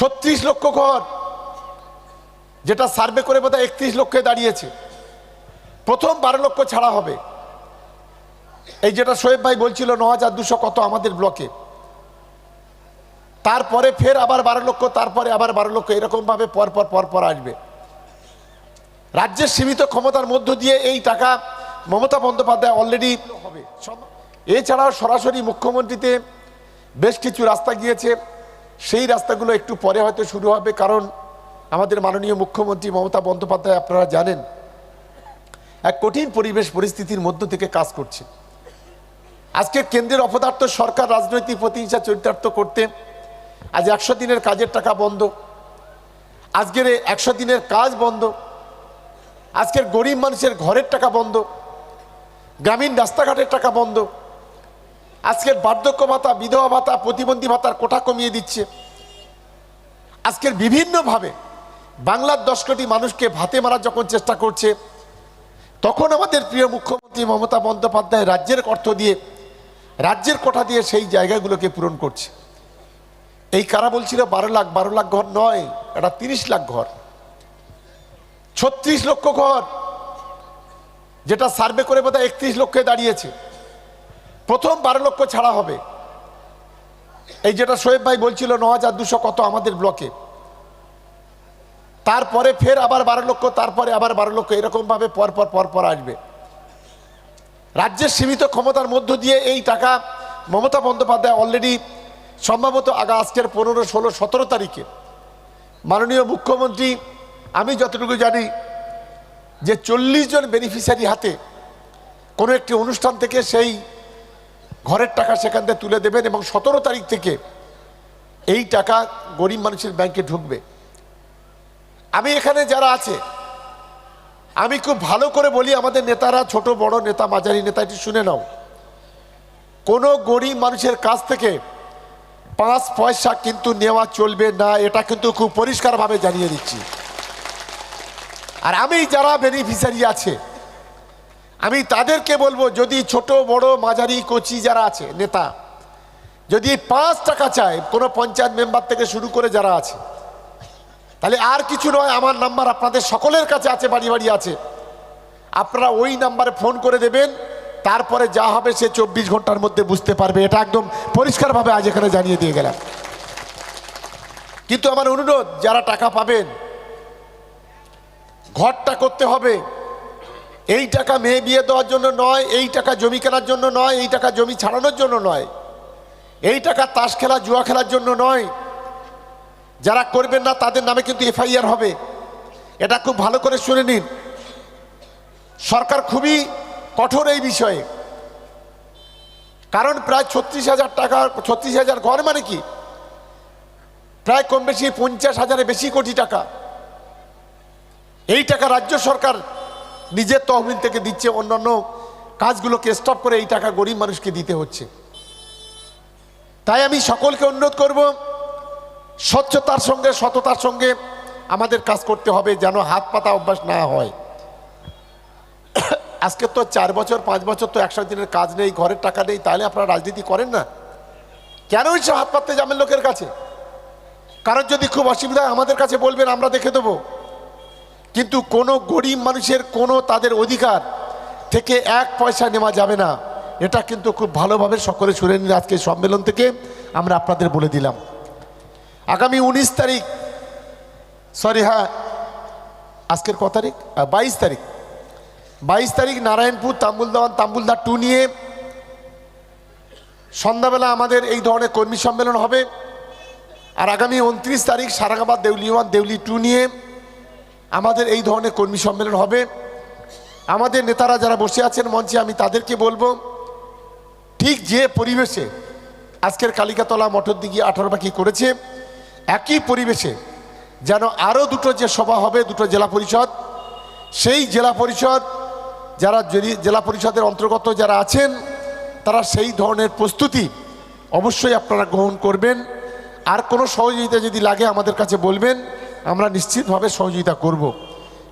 ছত্রিশ লক্ষ ঘর, যেটা সার্ভে করে বোধহয় একত্রিশ লক্ষে দাঁড়িয়েছে। প্রথম বারো লক্ষ ছাড়া হবে। এই যেটা শোয়েব ভাই বলছিল, ন হাজার দুশো কত আমাদের ব্লকে। তারপরে ফের আবার বারো লক্ষ, তারপরে আবার বারো লক্ষ, এরকমভাবে পরপর পরপর আসবে। রাজ্যের সীমিত ক্ষমতার মধ্য দিয়ে এই টাকা মমতা বন্দ্যোপাধ্যায় অলরেডি হবে। এছাড়াও সরাসরি মুখ্যমন্ত্রীতে বেশ কিছু রাস্তা গিয়েছে। সেই রাস্তাগুলো একটু পরে হয়তো শুরু হবে, কারণ আমাদের মাননীয় মুখ্যমন্ত্রী মমতা বন্দ্যোপাধ্যায় আপনারা জানেন, এক কঠিন পরিবেশ পরিস্থিতির মধ্য থেকে কাজ করছে। আজকে কেন্দ্রের অপদার্থ সরকার রাজনৈতিক প্রতিহিংসা চরিতার্থ করতে আজ একশো দিনের কাজের টাকা বন্ধ, আজকের একশো দিনের কাজ বন্ধ, আজকের গরিব মানুষের ঘরের টাকা বন্ধ, গ্রামীণ রাস্তাঘাটের টাকা বন্ধ আজকের বার্ধক্য ভাতা, বিধবা ভাতা, প্রতিবন্ধী ভাতার কোটা কমিয়ে দিচ্ছে। আজকের বিভিন্নভাবে বাংলার দশ কোটি মানুষকে ভাতে মারার যখন চেষ্টা করছে, তখন আমাদের প্রিয় মুখ্যমন্ত্রী মমতা বন্দ্যোপাধ্যায় রাজ্যের অর্থ দিয়ে, রাজ্যের কোটা দিয়ে সেই জায়গাগুলোকে পূরণ করছে। এই কারা বলছিল, বারো লাখ বারো লাখ ঘর নয়, এটা তিরিশ লাখ ঘর। ছত্রিশ লক্ষ ঘর, যেটা সার্ভে করে বোধহয় একত্রিশ লক্ষে দাঁড়িয়েছে। প্রথম বারো লক্ষ ছাড়া হবে। এই যেটা শোয়েব ভাই বলছিল, ন হাজার দুশো কত আমাদের ব্লকে তারপরে ফের আবার বারো লক্ষ, তারপরে আবার বারো লক্ষ, এরকমভাবে পরপর পরপর আসবে। রাজ্যের সীমিত ক্ষমতার মধ্য দিয়ে এই টাকা মমতা বন্দ্যোপাধ্যায় অলরেডি সম্ভবত আগা আজকের পনেরো, ষোলো, সতেরো তারিখে। মাননীয় মুখ্যমন্ত্রী, আমি যতটুকু জানি যে চল্লিশ জন বেনিফিশিয়ারি হাতে কোনো একটি অনুষ্ঠান থেকে সেই ঘরের টাকা সেখান থেকে তুলে দেবেন এবং সতেরো তারিখ থেকে এই টাকা গরিব মানুষের ব্যাংকে ঢুকবে। আমি এখানে যারা আছে, আমি খুব ভালো করে বলি আমাদের নেতারা, ছোট, বড় নেতা, মাঝারি নেতা এটি শুনে নাও। কোনো গরিব মানুষের কাছ থেকে পাঁচ পয়সা কিন্তু নেওয়া চলবে না, এটা কিন্তু খুব পরিষ্কারভাবে জানিয়ে দিচ্ছি। আর আমি যারা বেনিফিশিয়ারি আছে আমি তাদেরকে বলব, যদি ছোট, বড়, মাঝারি, কচি যারা আছে, নেতা, যদি পাঁচ টাকা চায়, কোনো পঞ্চায়েত মেম্বার থেকে শুরু করে যারা আছে, তাহলে আর কিছু নয়, আমার নাম্বার আপনাদের সকলের কাছে আছে, বাড়ি বাড়ি আছে। আপনারা ওই নাম্বারে ফোন করে দেবেন, তারপরে যা হবে সে চব্বিশ ঘণ্টার মধ্যে বুঝতে পারবে। এটা একদম পরিষ্কারভাবে আজ এখানে জানিয়ে দিয়ে গেলাম। কিন্তু আমার অনুরোধ, যারা টাকা পাবেন, ঘরটা করতে হবে এই টাকা মেয়ে বিয়ে দেওয়ার জন্য নয়, এই টাকা জমি কেনার জন্য নয়, এই টাকা জমি ছাড়ানোর জন্য নয়, এই টাকা তাস খেলা, জুয়া খেলার জন্য নয়। যারা করবেন না তাদের নামে কিন্তু এফআইআর হবে। এটা খুব ভালো করে শুনে নিন। সরকার খুবই কঠোর এই বিষয়ে। কারণ প্রায় ছত্রিশ হাজার টাকা, ছত্রিশ হাজার ঘর মানে কি? প্রায় কম বেশি পঞ্চাশ হাজারে বেশি কোটি টাকা। এই টাকা রাজ্য সরকার নিজের তহবিল থেকে দিচ্ছে, অন্যান্য কাজগুলোকে স্টপ করে এই টাকা গরিব মানুষকে দিতে হচ্ছে। তাই আমি সকলকে অনুরোধ করব, স্বচ্ছতার সঙ্গে, সততার সঙ্গে আমাদের কাজ করতে হবে যেন হাত পাতা অভ্যাস না হয়। আজকে তো চার বছর, পাঁচ বছর তো একশো দিনের কাজ নেই, ঘরের টাকা নেই, তাহলে আপনারা রাজনীতি করেন না? কেন সে হাত পাততে যাবেন লোকের কাছে? কারোর যদি খুব অসুবিধা আমাদের কাছে বলবেন, আমরা দেখে দেবো। কিন্তু কোনো গরিব মানুষের কোনো তাদের অধিকার থেকে এক পয়সা নেওয়া যাবে না। এটা কিন্তু খুব ভালোভাবে সকলে শুনে নিন আজকে সম্মেলন থেকে। আমরা আপনাদের বলে দিলাম। আগামী উনিশ তারিখ সরি হ্যাঁ আজকের ক তারিখ? বাইশ তারিখ। বাইশ তারিখ নারায়ণপুর তাম্বুল দেওয়ান তাম্বুলদার টু নিয়ে সন্ধ্যাবেলা আমাদের এই ধরনের কর্মী সম্মেলন হবে। আর আগামী উনত্রিশ তারিখ সারাগাবাদ দেউলি ওয়ান দেউলি টু নিয়ে আমাদের এই ধরনের কর্মী সম্মেলন হবে। আমাদের নেতারা যারা বসে আছেন মঞ্চে, আমি তাদেরকে বলব, ঠিক যে পরিবেশে আজকের কালিকাতলা মঠর দিঘি আঠারো বাকি করেছে, একই পরিবেশে যেন আরও দুটো যে সভা হবে, দুটো জেলা পরিষদ, সেই জেলা পরিষদ যারা জেলা পরিষদের অন্তর্গত যারা আছেন, তারা সেই ধরনের প্রস্তুতি অবশ্যই আপনারা গ্রহণ করবেন। আর কোনো সহযোগিতা যদি লাগে আমাদের কাছে বলবেন আমরা নিশ্চিতভাবে সহযোগিতা করব।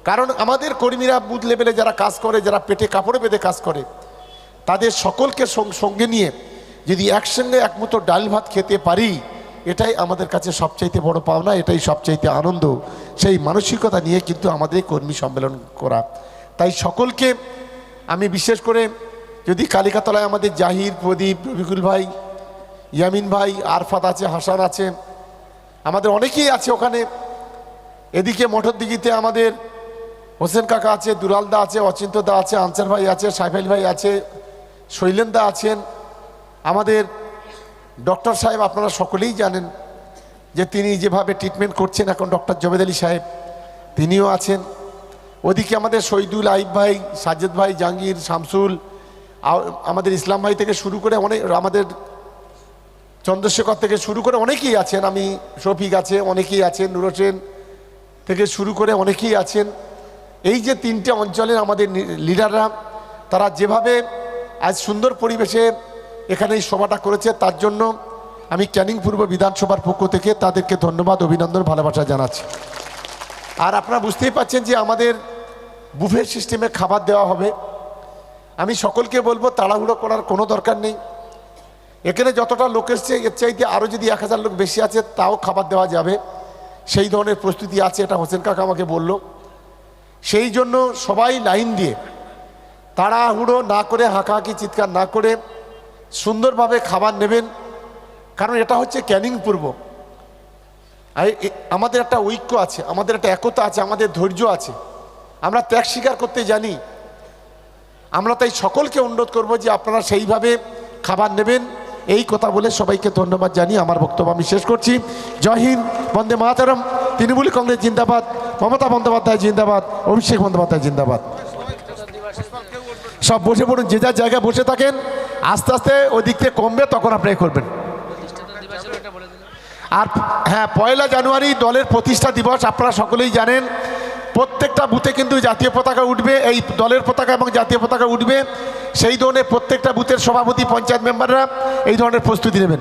কারণ আমাদের কর্মীরা বুথ লেভেলে যারা কাজ করে, যারা পেটে কাপড়ে বেঁধে কাজ করে, তাদের সকলকে সঙ্গে নিয়ে যদি একসঙ্গে একমতো ডাল ভাত খেতে পারি, এটাই আমাদের কাছে সবচাইতে বড় পাওনা, এটাই সবচাইতে আনন্দ। সেই মানসিকতা নিয়ে কিন্তু আমাদের কর্মী সম্মেলন করা। তাই সকলকে আমি বিশেষ করে যদি কালিকাতলায় আমাদের জাহির, প্রদীপ রবিকুল ভাই, ইয়ামিন ভাই, আরফাত আছে, হাসান আছে, আমাদের অনেকেই আছে ওখানে। এদিকে মঠর দিঘিতে আমাদের হোসেন কাকা আছে দুলালদা আছে অচিন্তদা আছে, আনসার ভাই আছে, সাইফাইল ভাই আছে শৈলেন্দা আছেন। আমাদের ডক্টর সাহেব আপনারা সকলেই জানেন যে তিনি যেভাবে ট্রিটমেন্ট করছেন এখন ডক্টর জবেদ আলী সাহেব, তিনিও আছেন। ওদিকে আমাদের শহীদুল আইব ভাই সাজেদ ভাই, জাহাঙ্গীর, শামসুল আমাদের ইসলাম ভাই থেকে শুরু করে অনেক আমাদের চন্দ্রশেখর থেকে শুরু করে অনেকেই আছেন। আমি শফিক আছে, অনেকেই আছেন নুর থেকে শুরু করে অনেকেই আছেন। এই যে তিনটে অঞ্চলের আমাদের লিডাররা, তারা যেভাবে আজ সুন্দর পরিবেশে এখানে এই সভাটা করেছে, তার জন্য আমি ক্যানিং পূর্ব বিধানসভার পক্ষ থেকে তাদেরকে ধন্যবাদ, অভিনন্দন, ভালোবাসা জানাচ্ছি। আর আপনারা বুঝতেই পাচ্ছেন যে আমাদের বুফে সিস্টেমে খাবার দেওয়া হবে। আমি সকলকে বলব, তাড়াহুড়ো করার কোনো দরকার নেই। এখানে যতটা লোক এসছে, এর চাইতে আরও যদি এক হাজার লোক বেশি আছে, তাও খাবার দেওয়া যাবে। সেই ধরনের প্রস্তুতি আছে, এটা হোসেন কাকা আমাকে বলল। সেই জন্য সবাই লাইন দিয়ে তাড়াহুড়ো না করে, হাঁকাহাঁকি, চিৎকার না করে সুন্দরভাবে খাবার নেবেন। কারণ এটা হচ্ছে ক্যানিং পূর্ব। আমাদের একটা ঐক্য আছে, আমাদের একটা একতা আছে, আমাদের ধৈর্য আছে। আমরা ত্যাগ স্বীকার করতে জানি। আমরা তাই সকলকে অনুরোধ করব যে আপনারা সেইভাবে খাবার নেবেন। এই কথা বলে সবাইকে ধন্যবাদ জানিয়ে আমার বক্তব্য আমি শেষ করছি। জয় হিন্দ, বন্দে মাতারম। তৃণমূল কংগ্রেস জিন্দাবাদ, মমতা বন্দ্যোপাধ্যায় জিন্দাবাদ, অভিষেক বন্দ্যোপাধ্যায় জিন্দাবাদ। সব বসে পড়ুন, যে যার জায়গায় বসে থাকেন, আস্তে আস্তে ওই দিক থেকে কমবে, তখন আপনি করবেন। আর হ্যাঁ পয়লা জানুয়ারি দলের প্রতিষ্ঠা দিবস, আপনারা সকলেই জানেন প্রত্যেকটা বুথে কিন্তু জাতীয় পতাকা উঠবে, এই দলের পতাকা এবং জাতীয় পতাকা উঠবে। সেই ধরনের প্রত্যেকটা বুথের সভাপতি, পঞ্চায়েত মেম্বাররা এই ধরনের প্রস্তুতি নেবেন।